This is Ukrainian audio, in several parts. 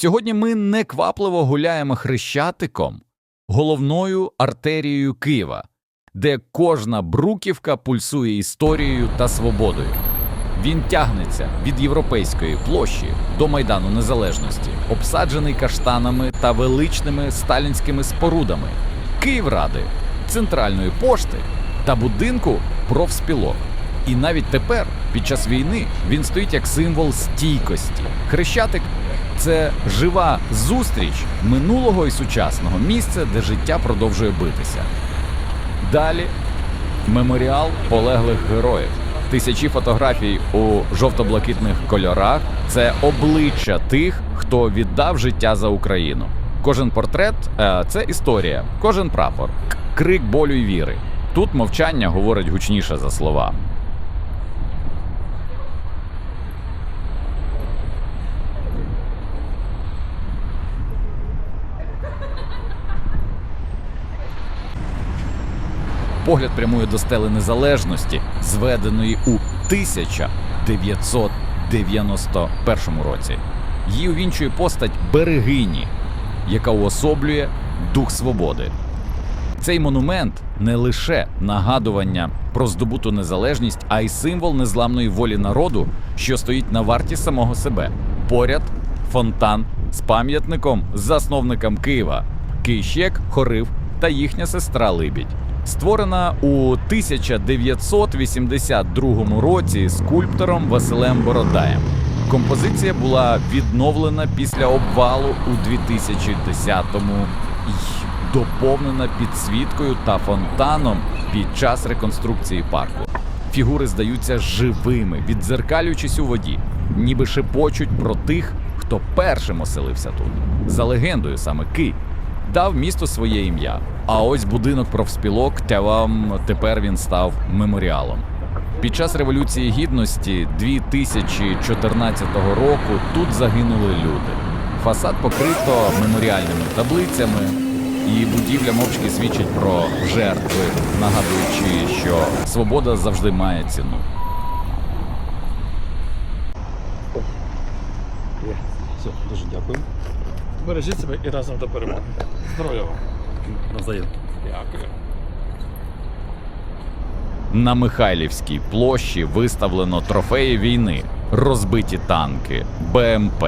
Сьогодні ми неквапливо гуляємо хрещатиком, головною артерією Києва, де кожна бруківка пульсує історією та свободою. Він тягнеться від європейської площі до Майдану Незалежності, обсаджений каштанами та величними сталінськими спорудами, Київради, центральної пошти та будинку профспілок. І навіть тепер, під час війни, він стоїть як символ стійкості. Хрещатик це жива зустріч минулого і сучасного місця, де життя продовжує битися. Далі меморіал полеглих героїв. Тисячі фотографій у жовто-блакитних кольорах це обличчя тих, хто віддав життя за Україну. Кожен портрет е, це історія, кожен прапор, крик болю й віри. Тут мовчання говорить гучніше за слова. Погляд прямує до стели незалежності, зведеної у 1991 році. Її увінчує постать берегині, яка уособлює дух свободи. Цей монумент не лише нагадування про здобуту незалежність, а й символ незламної волі народу, що стоїть на варті самого себе. Поряд фонтан з пам'ятником засновникам Києва Кийщек, Хорив та їхня сестра Либідь. Створена у 1982 році скульптором Василем Бородаєм. Композиція була відновлена після обвалу у 2010-му й доповнена підсвіткою та фонтаном під час реконструкції парку. Фігури здаються живими, віддзеркалюючись у воді, ніби шепочуть про тих, хто першим оселився тут. За легендою, саме Ки дав місту своє ім'я. А ось будинок профспілок Тявам тепер він став меморіалом. Під час Революції Гідності 2014 року тут загинули люди. Фасад покрито меморіальними таблицями, і будівля мовчки свідчить про жертви, нагадуючи, що свобода завжди має ціну. Все, дуже дякую. Бережіть себе і разом до перемоги. Здоров'я вам. Навзаєм. Дякую. На Михайлівській площі виставлено трофеї війни, розбиті танки, БМП,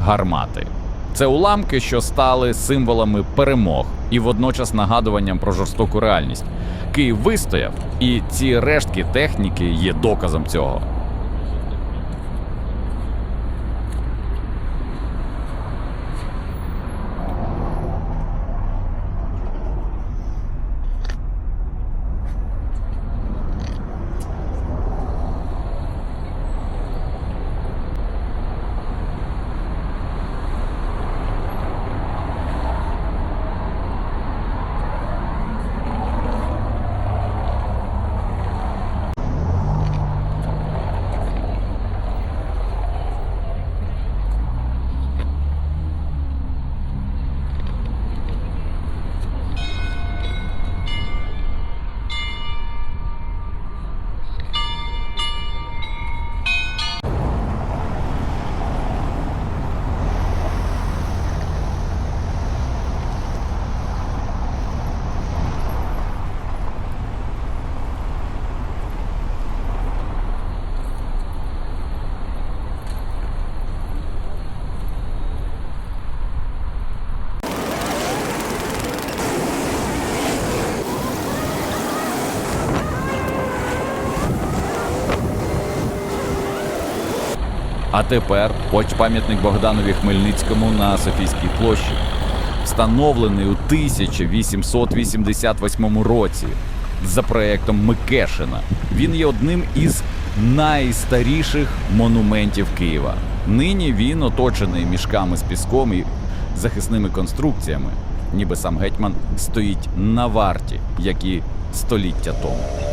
гармати. Це уламки, що стали символами перемог і водночас нагадуванням про жорстоку реальність. Київ вистояв, і ці рештки техніки є доказом цього. А тепер ось пам'ятник Богданові Хмельницькому на Софійській площі, встановлений у 1888 році за проектом Микешина. Він є одним із найстаріших монументів Києва. Нині він оточений мішками з піском і захисними конструкціями, ніби сам гетьман стоїть на варті, як і століття тому.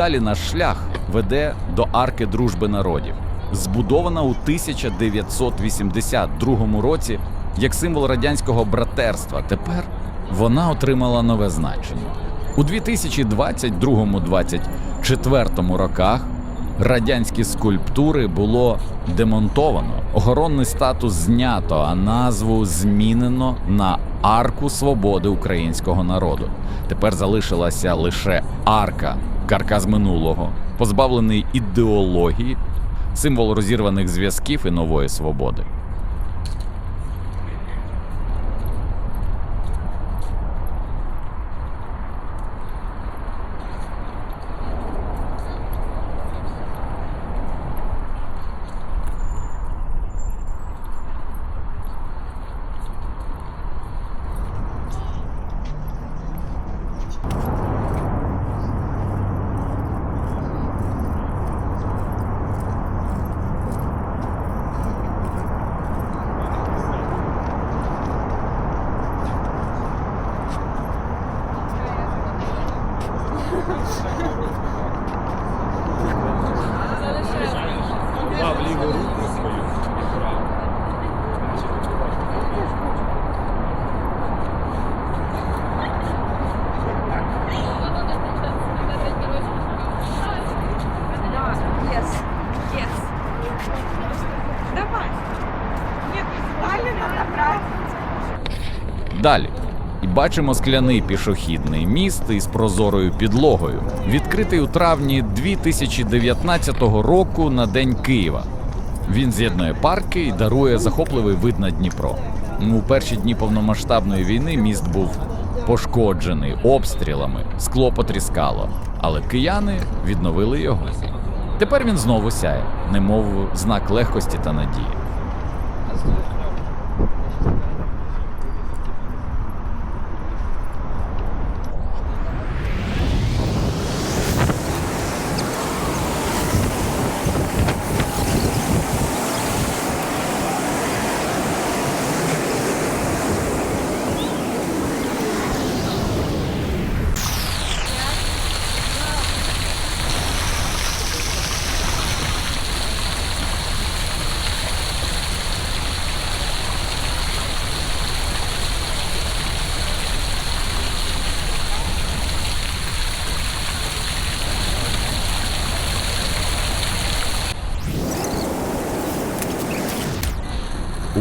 Далі наш шлях веде до арки дружби народів, збудована у 1982 році як символ радянського братерства. Тепер вона отримала нове значення. У 2022-2024 роках радянські скульптури було демонтовано, охоронний статус знято, а назву змінено на Арку Свободи українського народу. Тепер залишилася лише арка, каркас минулого, позбавлений ідеології, символ розірваних зв'язків і нової свободи. Далі. І бачимо скляний пішохідний міст із прозорою підлогою, відкритий у травні 2019 року на День Києва. Він з'єднує парки і дарує захопливий вид на Дніпро. У перші дні повномасштабної війни міст був пошкоджений обстрілами, скло потріскало, але кияни відновили його. Тепер він знову сяє, немов знак легкості та надії.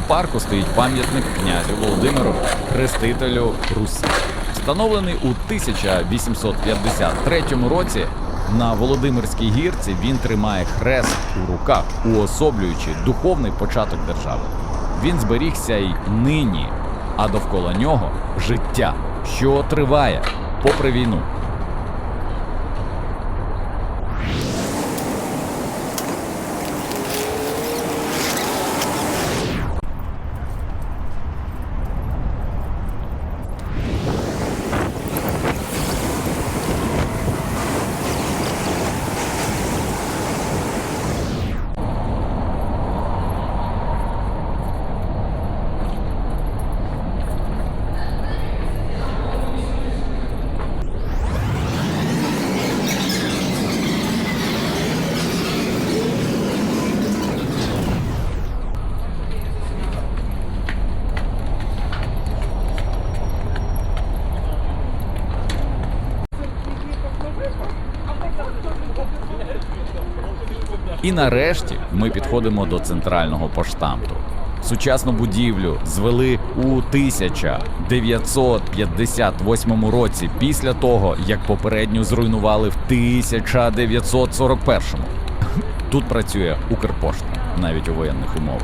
Парку стоїть пам'ятник князю Володимиру Хрестителю Русі. Встановлений у 1853 році на Володимирській гірці він тримає хрест у руках, уособлюючи духовний початок держави. Він зберігся й нині, а довкола нього життя, що триває попри війну. І нарешті ми підходимо до центрального поштамту. Сучасну будівлю звели у 1958 році, після того як попередню зруйнували в 1941. Тут працює Укрпошта навіть у воєнних умовах.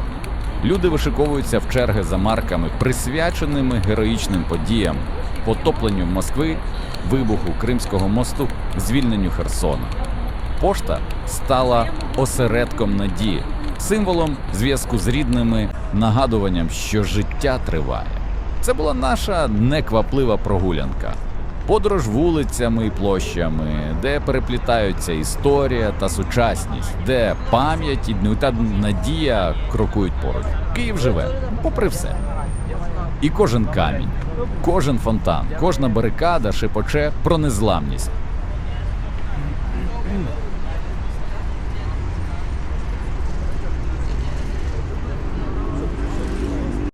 Люди вишиковуються в черги за марками, присвяченими героїчним подіям, потопленню Москви, вибуху Кримського мосту, звільненню Херсона. Пошта стала осередком надії, символом зв'язку з рідними, нагадуванням, що життя триває. Це була наша некваплива прогулянка. Подорож вулицями і площами, де переплітаються історія та сучасність, де пам'ять і та надія крокують поруч. Київ живе, попри все. І кожен камінь, кожен фонтан, кожна барикада шепоче про незламність.